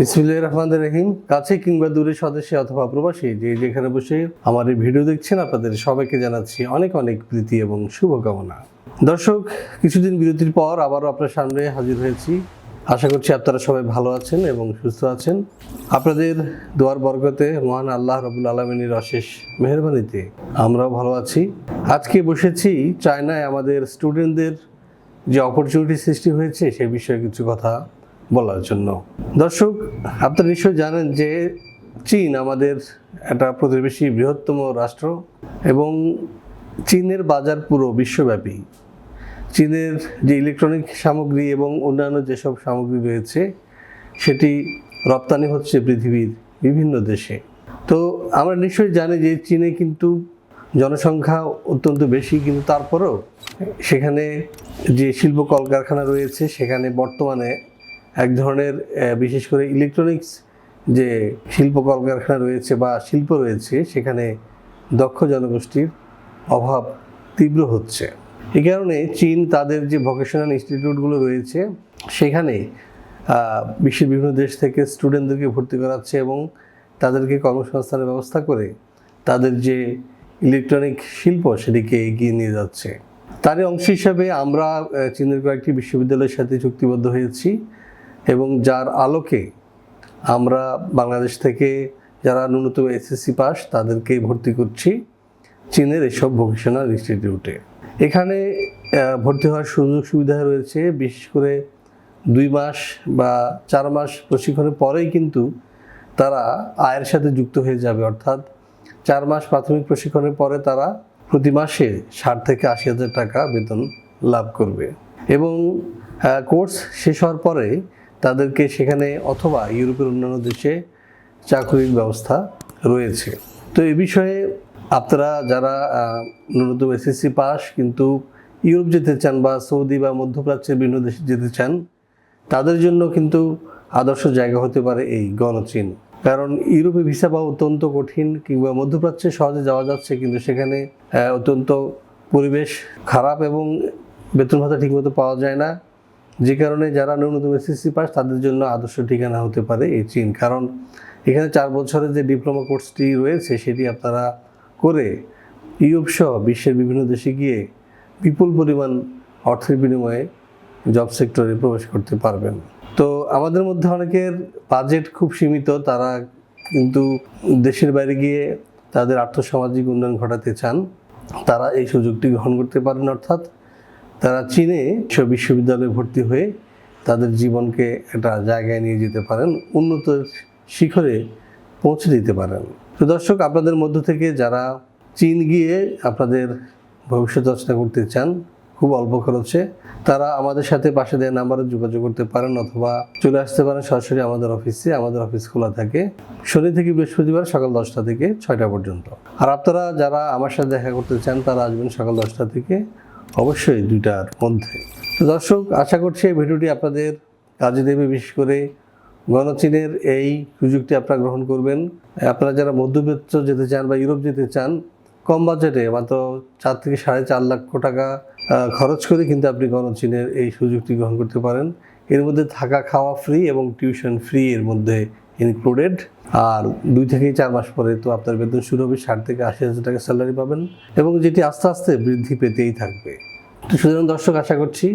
বিসমিল্লাহ রহমান রহিম। কাছে কিংবা দূরে স্বদেশে অথবা প্রবাসী যে যেখানে বসে আমার এই ভিডিও দেখছেন, আপনাদের সবাইকে জানাচ্ছি অনেক অনেক প্রীতি এবং শুভকামনা। দর্শক, কিছুদিন বিরতির পর আবারও আপনার সামনে হাজির হয়েছি। আশা করছি আপনারা সবাই ভালো আছেন এবং সুস্থ আছেন। আপনাদের দোয়ার বরকতে মহান আল্লাহ রবুল আলমিনের অশেষ মেহরবানিতে আমরাও ভালো আছি। আজকে বসেছি চায়নায় আমাদের স্টুডেন্টদের যে অপরচুনিটি সৃষ্টি হয়েছে, সে বিষয়ে কিছু কথা বলার জন্য। দর্শক, আপনারা নিশ্চয়ই জানেন যে চীন আমাদের একটা প্রতিবেশী বৃহত্তম রাষ্ট্র এবং চীনের বাজার পুরো বিশ্বব্যাপী। চীনের যে ইলেকট্রনিক সামগ্রী এবং অন্যান্য যেসব সামগ্রী রয়েছে, সেটি রপ্তানি হচ্ছে পৃথিবীর বিভিন্ন দেশে। তো আমরা নিশ্চয়ই জানি যে চীনে কিন্তু জনসংখ্যা অত্যন্ত বেশি, কিন্তু তারপরেও সেখানে যে শিল্প কলকারখানা রয়েছে, সেখানে বর্তমানে এক ধরনের বিশেষ করে ইলেকট্রনিক্স যে শিল্প কলকারখানা রয়েছে বা শিল্প রয়েছে, সেখানে দক্ষ জনগোষ্ঠীর অভাব তীব্র হচ্ছে। এই কারণে চীন তাদের যে ভোকেশনাল ইনস্টিটিউটগুলো রয়েছে, সেখানে বিশ্বের বিভিন্ন দেশ থেকে স্টুডেন্টদেরকে ভর্তি করাচ্ছে এবং তাদেরকে কর্মসংস্থানের ব্যবস্থা করে তাদের যে ইলেকট্রনিক শিল্প সেটিকে এগিয়ে নিয়ে যাচ্ছে। তারই অংশ হিসাবে আমরা চীনের কয়েকটি বিশ্ববিদ্যালয়ের সাথে চুক্তিবদ্ধ হয়েছি। এবং যার আলোকে আমরা বাংলাদেশ থেকে যারা ন্যূনতম এসএসসি পাস তাদেরকে ভর্তি করছি চীনের এসব ভোকেশনাল ইনস্টিটিউটে এখানে ভর্তি হওয়ার সুযোগ সুবিধা রয়েছে, বিশেষ করে দুই মাস বা চার মাস প্রশিক্ষণের পরেই কিন্তু তারা আয়ের সাথে যুক্ত হয়ে যাবে। অর্থাৎ চার মাস প্রাথমিক প্রশিক্ষণের পরে তারা প্রতি মাসে ষাট থেকে আশি হাজার টাকা বেতন লাভ করবে। এবং কোর্স শেষ হওয়ার পরে তাদেরকে সেখানে অথবা ইউরোপের অন্যান্য দেশে চাকরির ব্যবস্থা রয়েছে। তো এ বিষয়ে আপনারা যারা ন্যূনতম এসএসসি পাস কিন্তু ইউরোপ যেতে চান বা সৌদি বা মধ্যপ্রাচ্যের বিভিন্ন দেশে যেতে চান, তাদের জন্য কিন্তু আদর্শ জায়গা হতে পারে এই গণচীন। কারণ ইউরোপে ভিসা পাওয়া অত্যন্ত কঠিন কিংবা মধ্যপ্রাচ্যে সহজে যাওয়া যাচ্ছে, কিন্তু সেখানে অত্যন্ত পরিবেশ খারাপ এবং বেতন ভাতা ঠিকমতো পাওয়া যায় না। যে কারণে যারা ন্যূনতম এসএসসি পাস, তাদের জন্য আদর্শ ঠিকানা হতে পারে এই চীন। কারণ এখানে চার বছরের যে ডিপ্লোমা কোর্সটি রয়েছে, সেটি আপনারা করে ইউরোপ সহ বিশ্বের বিভিন্ন দেশে গিয়ে বিপুল পরিমাণ অর্থের বিনিময়ে জব সেক্টরে প্রবেশ করতে পারবেন। তো আমাদের মধ্যে অনেকের বাজেট খুব সীমিত, তারা কিন্তু দেশের বাইরে গিয়ে তাদের আর্থসামাজিক উন্নয়ন ঘটাতে চান। তারা এই সুযোগটি গ্রহণ করতে পারেন, অর্থাৎ তারা চীনে বিশ্ববিদ্যালয়ে ভর্তি হয়ে তাদের জীবনকে একটা জায়গায় নিয়ে যেতে পারেন, উন্নত শিখরে পৌঁছে দিতে পারেন। তো দর্শক, আপনাদের মধ্য থেকে যারা চীন গিয়ে আপনাদের ভবিষ্যৎ রচনা করতে চান, খুব অল্প খরচে, তারা আমাদের সাথে পাশে দেওয়া নাম্বারে যোগাযোগ করতে পারেন অথবা চলে আসতে পারেন সরাসরি আমাদের অফিসে, আমাদের অফিস খোলা থাকে শনি থেকে বৃহস্পতিবার সকাল দশটা থেকে ছয়টা পর্যন্ত। আর আপনারা যারা আমার সাথে দেখা করতে চান, তারা আসবেন সকাল দশটা থেকে অবশ্যই দুইটার মধ্যে। দর্শক, আশা করছি এই ভিডিওটি আপনাদের কাজে দেবে, বিশেষ করে গণচীনের এই সুযোগটি আপনারা গ্রহণ করবেন। আপনারা যারা মধ্যবিত্ত যেতে চান বা ইউরোপ যেতে চান, কম বাজেটে মাত্র চার থেকে সাড়ে চার লক্ষ টাকা খরচ করে কিন্তু আপনি গণচীনের এই সুযোগটি গ্রহণ করতে পারেন। এর মধ্যে থাকা খাওয়া ফ্রি এবং টিউশন ফ্রি এর মধ্যে ইনক্লুডেড আর দুই থেকে চার মাস পরে তো আপনার বেতন শুরু হবে ষাট থেকে আশি হাজার টাকা স্যালারি পাবেন এবং যেটি আস্তে আস্তে বৃদ্ধি পেতেই থাকবে। তো সুতরাং দর্শক, আশা করছি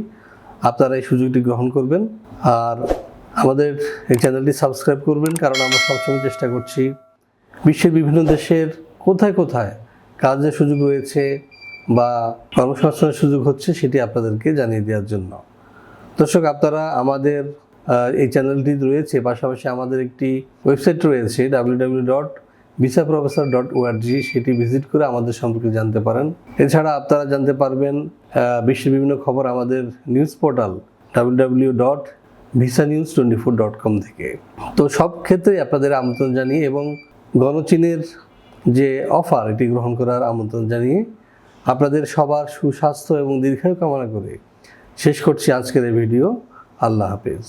আপনারা এই সুযোগটি গ্রহণ করবেন আর আমাদের এই চ্যানেলটি সাবস্ক্রাইব করবেন, কারণ আমরা সবসময় চেষ্টা করছি বিশ্বের বিভিন্ন দেশের কোথায় কোথায় কাজের সুযোগ রয়েছে বা কর্মসংস্থানের সুযোগ হচ্ছে সেটি আপনাদেরকে জানিয়ে দেওয়ার জন্য। দর্শক, আপনারা আমাদের এই চ্যানেলটি রয়েছে, পাশাপাশি আমাদের একটি ওয়েবসাইট রয়েছে W W dot visa professor dot সেটি ভিজিট করে আমাদের সম্পর্কে জানতে পারেন। এছাড়া আপনারা জানতে পারবেন বিশ্বের বিভিন্ন খবর আমাদের news portal W W dot visa news twenty four dot com থেকে। তো সব ক্ষেত্রেই আপনাদের আমন্ত্রণ জানিয়ে এবং গণচীনের যে অফার এটি গ্রহণ করার আমন্ত্রণ জানিয়ে আপনাদের সবার সুস্বাস্থ্য এবং দীর্ঘায়ু কামনা করে শেষ করছি আজকের এই ভিডিও আল্লাহ হাফেজ